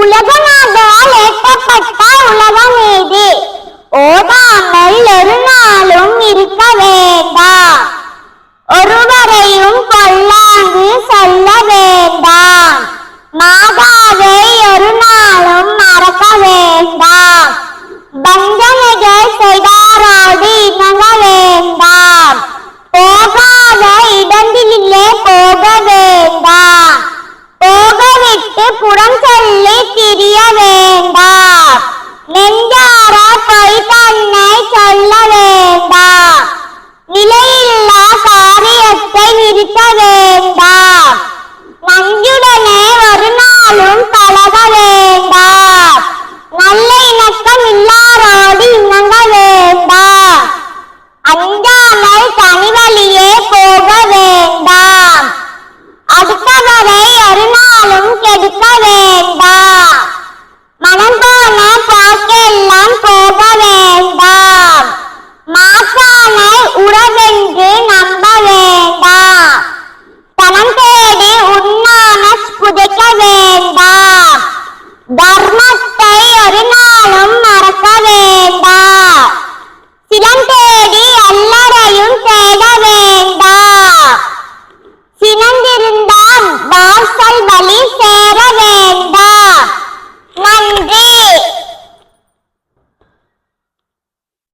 உலகநாதரால் ஏற்றப்பட்ட உலகம் തിരിയവേ valiseros